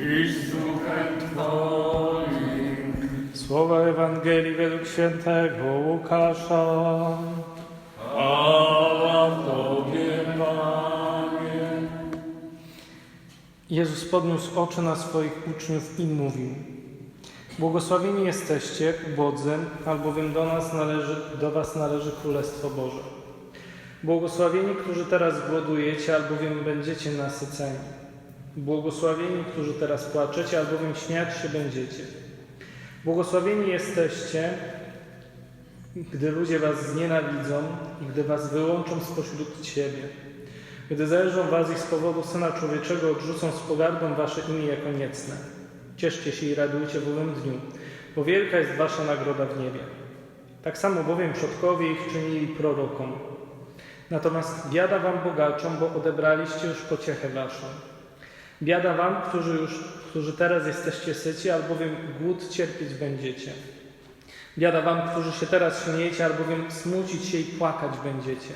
i z duchem Twoim. Słowa Ewangelii według świętego Łukasza. Chwała Tobie, Panie. Jezus podniósł oczy na swoich uczniów i mówił: Błogosławieni jesteście, ubodzy, albowiem do nas należy, do was należy Królestwo Boże. Błogosławieni, którzy teraz głodujecie, albowiem będziecie nasyceni. Błogosławieni, którzy teraz płaczecie, albowiem śmiać się będziecie. Błogosławieni jesteście, gdy ludzie was znienawidzą i gdy was wyłączą spośród siebie. Gdy zależą was ich z powodu Syna Człowieczego, odrzucą z pogardą wasze imię jako niecne. Cieszcie się i radujcie w owym dniu, bo wielka jest wasza nagroda w niebie. Tak samo bowiem przodkowie ich czynili prorokom. Natomiast biada wam bogaczom, bo odebraliście już pociechę waszą. Biada wam, którzy już, którzy teraz jesteście syci, albowiem głód cierpieć będziecie. Biada wam, którzy się teraz śmiejecie, albowiem smucić się i płakać będziecie.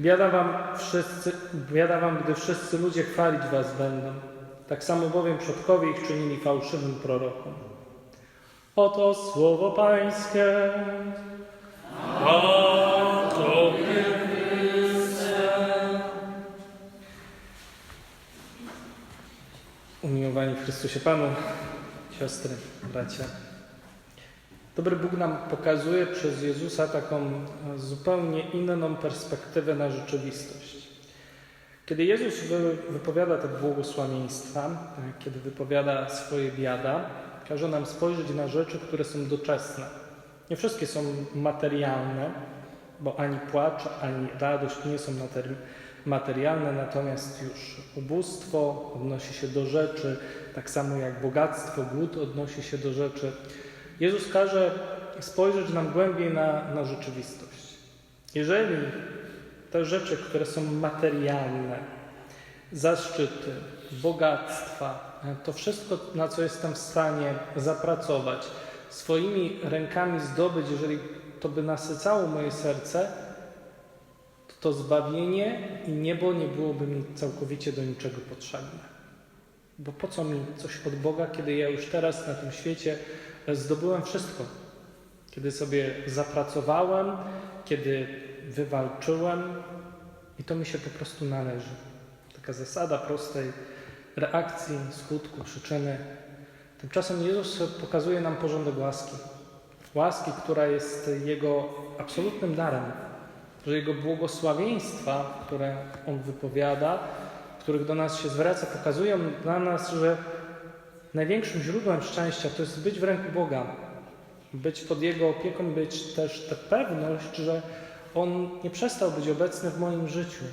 Biada wam, wszyscy, biada wam, gdy wszyscy ludzie chwalić was będą. Tak samo bowiem przodkowie ich czynili fałszywym prorokom. Oto słowo Pańskie. Chwała Umiłowani w Chrystusie Panu, siostry, bracia. Dobry Bóg nam pokazuje przez Jezusa taką zupełnie inną perspektywę na rzeczywistość. Kiedy Jezus wy- wypowiada te błogosławieństwa, e, kiedy wypowiada swoje biada, każe nam spojrzeć na rzeczy, które są doczesne. Nie wszystkie są materialne, bo ani płacz, ani radość nie są materialne, natomiast już ubóstwo odnosi się do rzeczy, tak samo jak bogactwo, głód odnosi się do rzeczy. Jezus każe spojrzeć nam głębiej na, na rzeczywistość. Jeżeli te rzeczy, które są materialne, zaszczyty, bogactwa, to wszystko, na co jestem w stanie zapracować, swoimi rękami zdobyć, jeżeli to by nasycało moje serce, to zbawienie i niebo nie byłoby mi całkowicie do niczego potrzebne. Bo po co mi coś od Boga, kiedy ja już teraz na tym świecie zdobyłem wszystko? Kiedy sobie zapracowałem, kiedy wywalczyłem i to mi się po prostu należy. Taka zasada prostej reakcji, skutku, przyczyny. Tymczasem Jezus pokazuje nam porządek łaski. Łaski, która jest Jego absolutnym darem, że Jego błogosławieństwa, które On wypowiada, których do nas się zwraca, pokazują dla nas, że największym źródłem szczęścia to jest być w ręku Boga, być pod Jego opieką, być też tę pewność, że On nie przestał być obecny w moim życiu.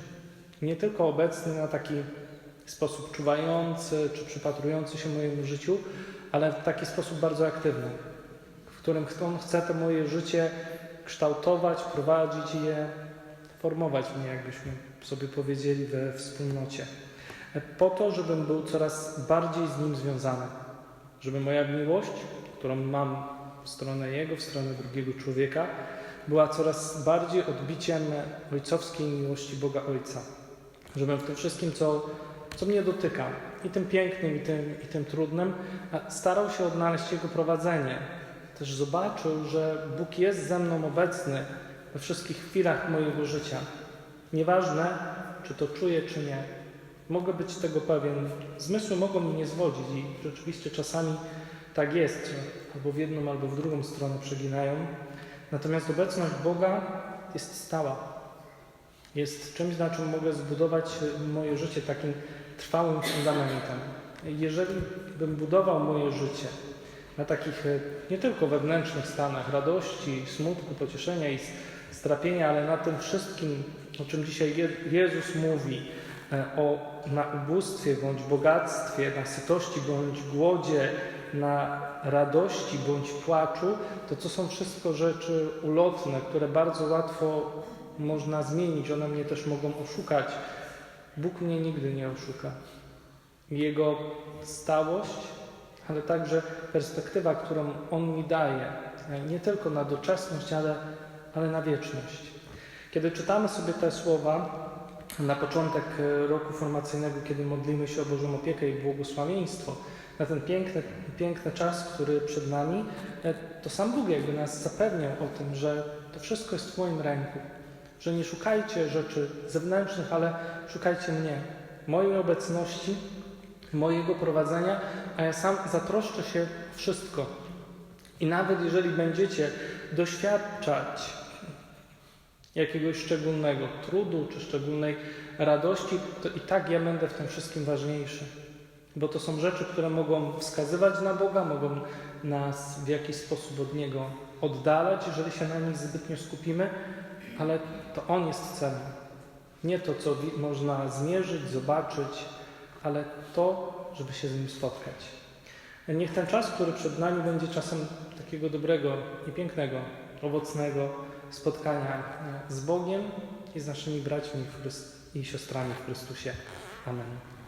Nie tylko obecny na taki sposób czuwający czy przypatrujący się mojemu życiu, ale w taki sposób bardzo aktywny, w którym On chce to moje życie kształtować, prowadzić je, formować mnie, jakbyśmy sobie powiedzieli we wspólnocie. Po to, żebym był coraz bardziej z Nim związany. Żeby moja miłość, którą mam w stronę Jego, w stronę drugiego człowieka, była coraz bardziej odbiciem ojcowskiej miłości Boga Ojca. Żebym w tym wszystkim, co, co mnie dotyka, i tym pięknym, i tym, i tym trudnym, starał się odnaleźć Jego prowadzenie. Też zobaczył, że Bóg jest ze mną obecny we wszystkich chwilach mojego życia. Nieważne, czy to czuję, czy nie. Mogę być tego pewien. Zmysły mogą mi nie zwodzić i rzeczywiście czasami tak jest, że albo w jedną, albo w drugą stronę przeginają. Natomiast obecność Boga jest stała. Jest czymś, na czym mogę zbudować moje życie takim trwałym fundamentem. Jeżeli bym budował moje życie na takich e, nie tylko wewnętrznych stanach radości, smutku, pocieszenia i strapienia, ale na tym wszystkim, o czym dzisiaj Je- Jezus mówi, e, o, na ubóstwie bądź bogactwie, na sytości bądź głodzie, na radości bądź płaczu, to to są wszystko rzeczy ulotne, które bardzo łatwo można zmienić. One mnie też mogą oszukać. Bóg mnie nigdy nie oszuka. Jego stałość, ale także perspektywa, którą On mi daje, nie tylko na doczesność, ale, ale na wieczność. Kiedy czytamy sobie te słowa, na początek e, roku formacyjnego, kiedy modlimy się o Bożą opiekę i błogosławieństwo, na ten piękny, piękny czas, który przed nami, e, to sam Bóg jakby nas zapewniał o tym, że to wszystko jest w Twoim ręku, że nie szukajcie rzeczy zewnętrznych, ale szukajcie mnie, mojej obecności, mojego prowadzenia, a ja sam zatroszczę się wszystko. I nawet jeżeli będziecie doświadczać jakiegoś szczególnego trudu czy szczególnej radości, to i tak ja będę w tym wszystkim ważniejszy. Bo to są rzeczy, które mogą wskazywać na Boga, mogą nas w jakiś sposób od Niego oddalać, jeżeli się na nich zbytnio skupimy, ale to On jest celem. Nie to, co można zmierzyć, zobaczyć, ale to, żeby się z Nim spotkać. Niech ten czas, który przed nami będzie czasem takiego dobrego i pięknego, owocnego spotkania z Bogiem i z naszymi braćmi i siostrami w Chrystusie. Amen.